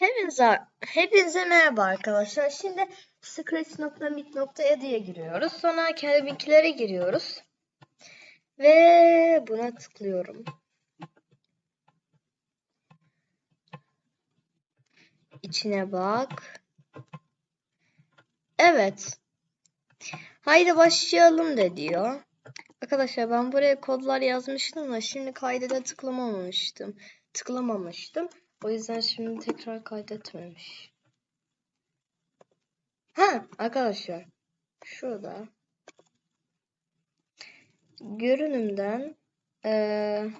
Hepinize, hepinize merhaba arkadaşlar. Şimdi scratch.mit.edu'ya giriyoruz. Sonra kelebekleri giriyoruz. Ve buna tıklıyorum. İçine bak. Evet. Haydi başlayalım de diyor. Arkadaşlar ben buraya kodlar yazmıştım da şimdi kaydede tıklamamıştım. Tıklamamıştım. O yüzden şimdi tekrar kaydetmemiş. Ha arkadaşlar. Şurada. Görünümden eee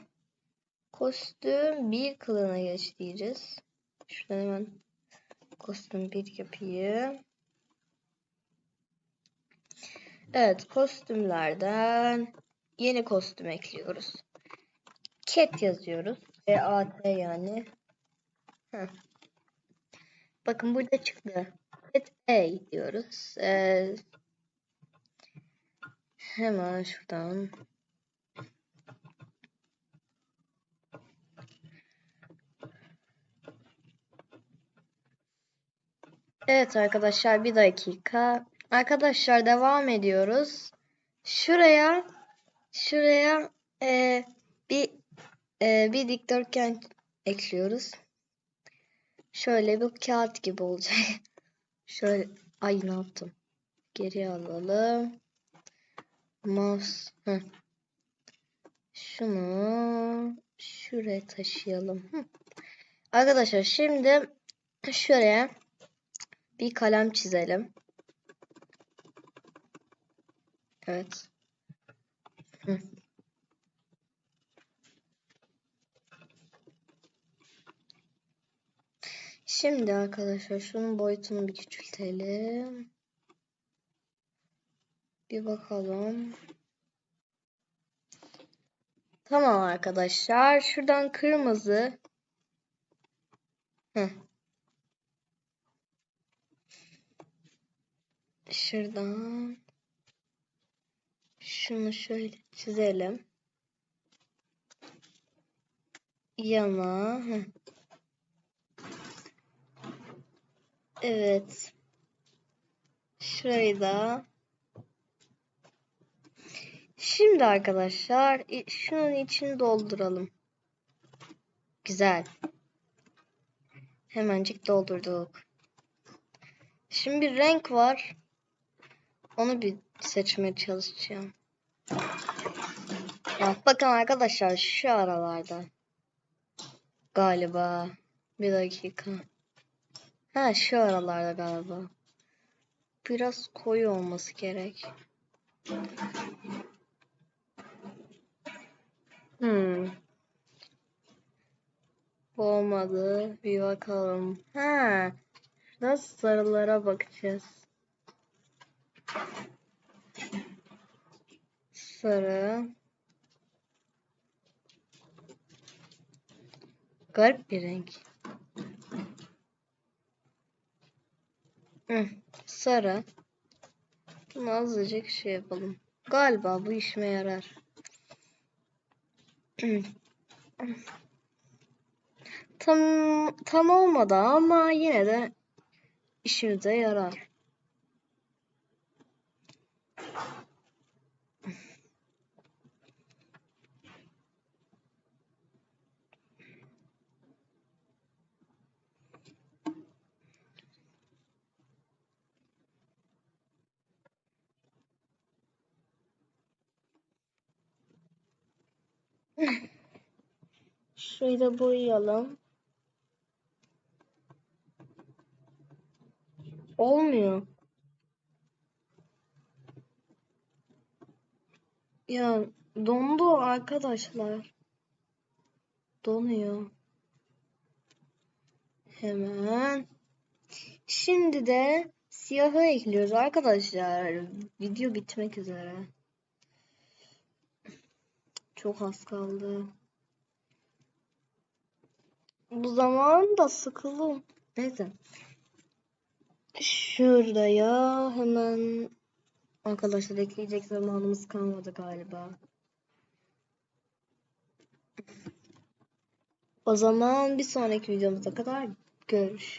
kostüm bir kılığına geç diyeceğiz. Şuradan hemen kostüm bir yapayım. Evet kostümlerden yeni kostüm ekliyoruz. Cat yazıyoruz. E-A-T yani. Bakın burada çıktı. Cat A diyoruz. Ee, hemen şuradan. Evet arkadaşlar bir dakika. Arkadaşlar devam ediyoruz. Şuraya şuraya e, bir e, bir dikdörtgen ekliyoruz. Şöyle bir kağıt gibi olacak. Şöyle ay ne yaptım? Geri alalım. Mouse. Heh. Şunu şuraya taşıyalım. Hı. Arkadaşlar şimdi şuraya bir kalem çizelim. Evet. Hı. Şimdi arkadaşlar şunun boyutunu bir küçültelim. Bir bakalım. Tamam arkadaşlar. Şuradan kırmızı. Heh. Şuradan şunu şöyle çizelim. Yana. Heh. Evet. Şurayı da. Şimdi arkadaşlar şunun içini dolduralım. Güzel. Hemencik doldurduk. Şimdi bir renk var. Onu bir seçmeye çalışacağım. Ya bakın arkadaşlar şu aralarda. Galiba. Bir dakika. Ha şu aralarda galiba. Biraz koyu olması gerek. Hmm. Bu olmadı. Bir bakalım. Ha. Nasıl sarılara bakacağız. Sarı. Garip bir renk. Hı, sarı. Bunu azıcık şey yapalım. Galiba bu işime yarar. tam tam olmadı ama yine de işimize yarar. Şurayı da boyayalım. Olmuyor. Ya dondu arkadaşlar. Donuyor. Hemen. Şimdi de siyahı ekliyoruz arkadaşlar. Video bitmek üzere. Çok az kaldı. Bu zaman da sıkıldım. Neyse. Şuraya hemen arkadaşlar ekleyecek zamanımız kalmadı galiba. O zaman bir sonraki videomuza kadar Görüşürüz.